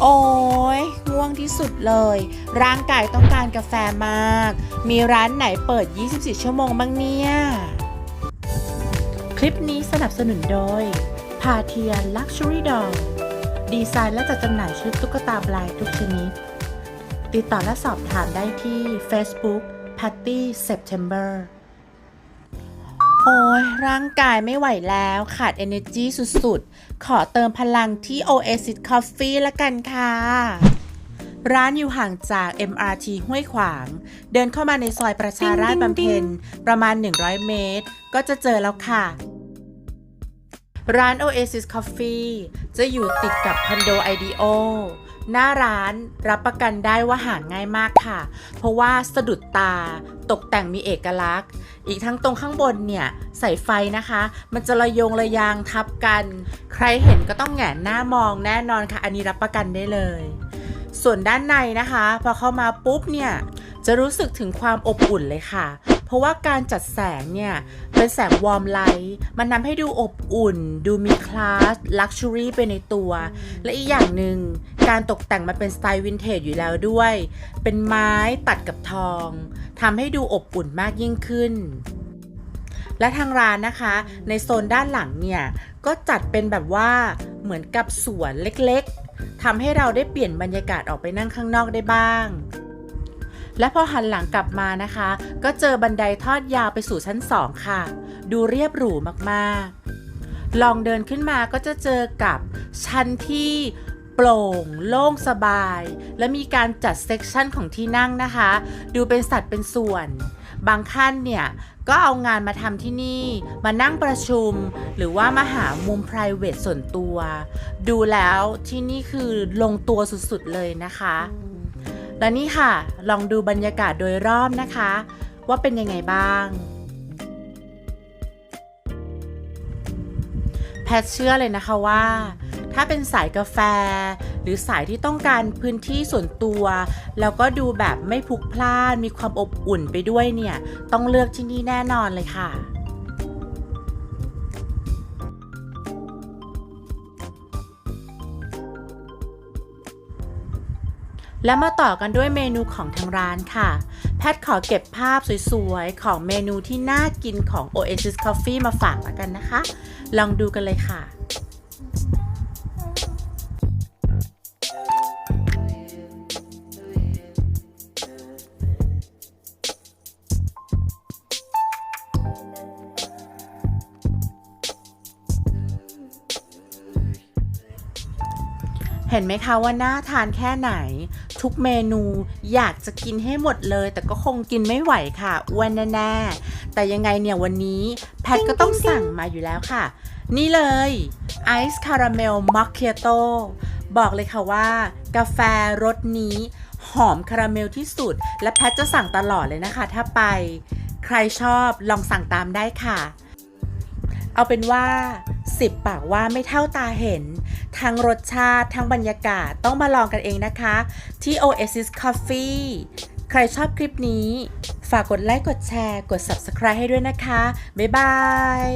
โอ้ยง่วงที่สุดเลย ร่างกายต้องการกาแฟมาก มีร้านไหนเปิด 24 ชั่วโมงบ้างเนี่ย คลิปนี้สนับสนุนโดย พาเทียน Luxury Doll ดีไซน์และจัดจำหน่ายชุดตุ๊กตาบลายทุกชนิด ติดต่อและสอบถามได้ที่ Facebook Patty September โอ้ยร่างกายไม่ไหวแล้วขาด energy สุดๆ ขอเติมพลังที่ Oasis Coffee ละกันค่ะ ร้านอยู่ห่างจาก MRT ห้วยขวาง เดินเข้ามาในซอยประชาราษฎร์บำเพ็ญประมาณ 100 เมตร ก็จะเจอแล้วค่ะ ร้าน Oasis Coffee จะอยู่ติดกับคอนโด IDEO หน้าร้านรับประกันได้ว่าหาง่ายมากค่ะ เพราะว่าสะดุดตาตกแต่งมีเอกลักษณ์ อีกทั้งตรงข้างบนเนี่ยใส่ไฟนะคะ มันจะระยงระยางทับกัน ใครเห็นก็ต้องแหงนหน้ามองแน่นอนค่ะ อันนี้รับประกันได้เลย ส่วนด้านในนะคะ พอเข้ามาปุ๊บเนี่ยจะรู้สึกถึงความอบอุ่นเลยค่ะ เพราะว่าการจัดแสงเนี่ยเป็นแสงวอร์มไลท์มันทำให้ดูอบอุ่น ดูมีคลาสลักชัวรี่ไปในตัว และอีกอย่างหนึ่ง การตกแต่งมันเป็นสไตล์วินเทจอยู่แล้วด้วย เป็นไม้ตัดกับทองทำให้ดูอบอุ่นมากยิ่งขึ้น และทางร้านนะคะ ในโซนด้านหลังเนี่ย ก็จัดเป็นแบบว่าเหมือนกับสวนเล็กๆทำให้เราได้เปลี่ยนบรรยากาศออกไปนั่งข้างนอกได้บ้างและพอหันหลังกลับมานะคะ ก็เจอบันไดทอดยาวไปสู่ชั้น 2 ค่ะ ดูเรียบหรูมากๆ ลองเดินขึ้นมาก็จะเจอกับชั้นที่ โปร่ง โล่งสบาย และมีการจัดเซกชันของที่นั่งนะคะ ดูเป็นสัดเป็นส่วน บางขั้นเนี่ยก็เอางานมาทำที่นี่ มานั่งประชุม หรือว่ามาหามุม p r i v a t ส่วนตัว ดูแล้วที่นี่คือลงตัวสุดๆเลยนะคะ และนี่ค่ะ ลองดูบรรยากาศโดยรอบนะคะ ว่าเป็นยังไงบ้าง แพทเชื่อเลยนะคะว่า ถ้าเป็นสายกาแฟ หรือสายที่ต้องการพื้นที่ส่วนตัว แล้วก็ดูแบบไม่พลุกพล่าน มีความอบอุ่นไปด้วยเนี่ย ต้องเลือกที่นี่แน่นอนเลยค่ะและมาต่อกันด้วยเมนูของทางร้านค่ะ แพทขอเก็บภาพสวยๆ ของเมนูที่น่ากินของ Oasis Coffee มาฝากแล้วกันนะคะ ลองดูกันเลยค่ะ เห็นไหมคะว่าน่าทานแค่ไหน ทุกเมนูอยากจะกินให้หมดเลย แต่ก็คงกินไม่ไหวค่ะอ้วนแน่ๆแต่ยังไงเนี่ยวันนี้แพทก็ต้องสั่งมาอยู่แล้วค่ะ นี่เลยไอซ์คาราเมลมัคเคียโตบอกเลยค่ะว่า กาแฟรสนี้หอมคาราเมลที่สุด และแพทจะสั่งตลอดเลยนะคะ ถ้าไป ใครชอบลองสั่งตามได้ค่ะ เอาเป็นว่า สิบปากว่าไม่เท่าตาเห็น ทั้งรสชาติ ทั้งบรรยากาศต้องมาลองกันเองนะคะ ที่ Oasis Coffee ใครชอบคลิปนี้ ฝากกดไลค์ กดแชร์ กด Subscribe ให้ด้วยนะคะ บ๊ายบาย